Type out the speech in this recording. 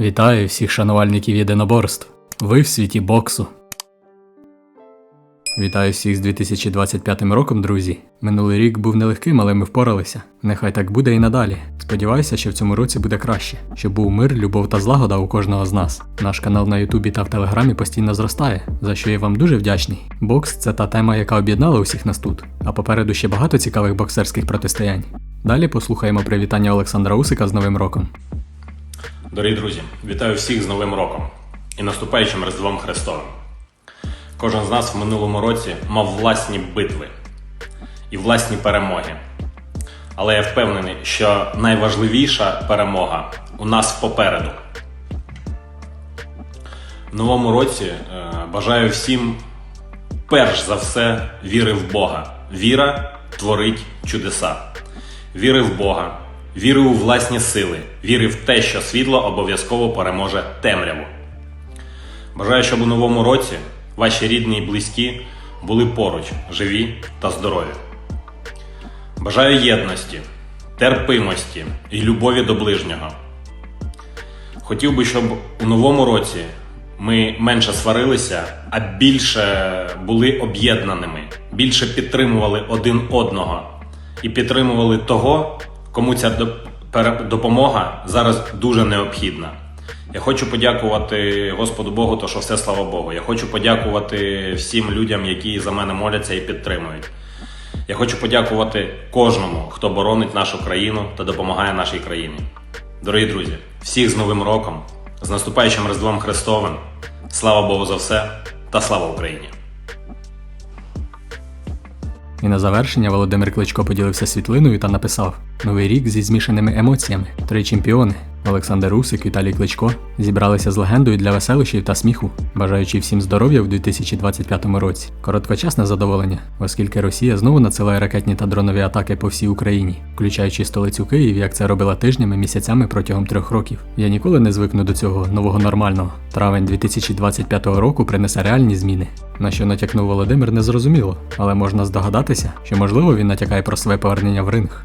Вітаю всіх шанувальників єдиноборств. Ви в світі боксу. Вітаю всіх з 2025 роком, друзі. Минулий рік був нелегким, але ми впоралися. Нехай так буде і надалі. Сподіваюся, що в цьому році буде краще, щоб був мир, любов та злагода у кожного з нас. Наш канал на Ютубі та в Телеграмі постійно зростає, за що я вам дуже вдячний. Бокс це та тема, яка об'єднала усіх нас тут, а попереду ще багато цікавих боксерських протистоянь. Далі послухаємо привітання Олександра Усика з Новим роком. Дорогі друзі, вітаю всіх з Новим роком і наступаючим Різдвом Христовим. Кожен з нас в минулому році мав власні битви і власні перемоги. Але я впевнений, що найважливіша перемога у нас попереду. В новому році е, бажаю всім перш за все віри в Бога. Віра творить чудеса. Віри в Бога, віри у власні сили, віри в те, що світло обов'язково переможе темряву. Бажаю, щоб у новому році ваші рідні і близькі були поруч, живі та здорові. Бажаю єдності, терпимості і любові до ближнього. Хотів би, щоб у новому році ми менше сварилися, а більше були об'єднаними, більше підтримували один одного і підтримували того, кому ця допомога зараз дуже необхідна. Я хочу подякувати Господу Богу, то що все слава Богу. Я хочу подякувати всім людям, які за мене моляться і підтримують. Я хочу подякувати кожному, хто боронить нашу країну та допомагає нашій країні. Дорогі друзі, всіх з Новим роком, з наступаючим Різдвом Христовим. Слава Богу за все та слава Україні! І на завершення Володимир Кличко поділився світлиною та написав: Новий рік зі змішаними емоціями. Три чемпіони Олександр Усик, Віталій Кличко зібралися з легендою для веселощів та сміху, бажаючи всім здоров'я в 2025 році. Короткочасне задоволення, оскільки Росія знову надсилає ракетні та дронові атаки по всій Україні, включаючи столицю Київ, як це робила тижнями, місяцями протягом трьох років. Я ніколи не звикну до цього нового нормального. Травень 2025 року принесе реальні зміни. На що натякнув Володимир, не зрозуміло, але можна здогадатися, що можливо він натякає про своє повернення в ринг.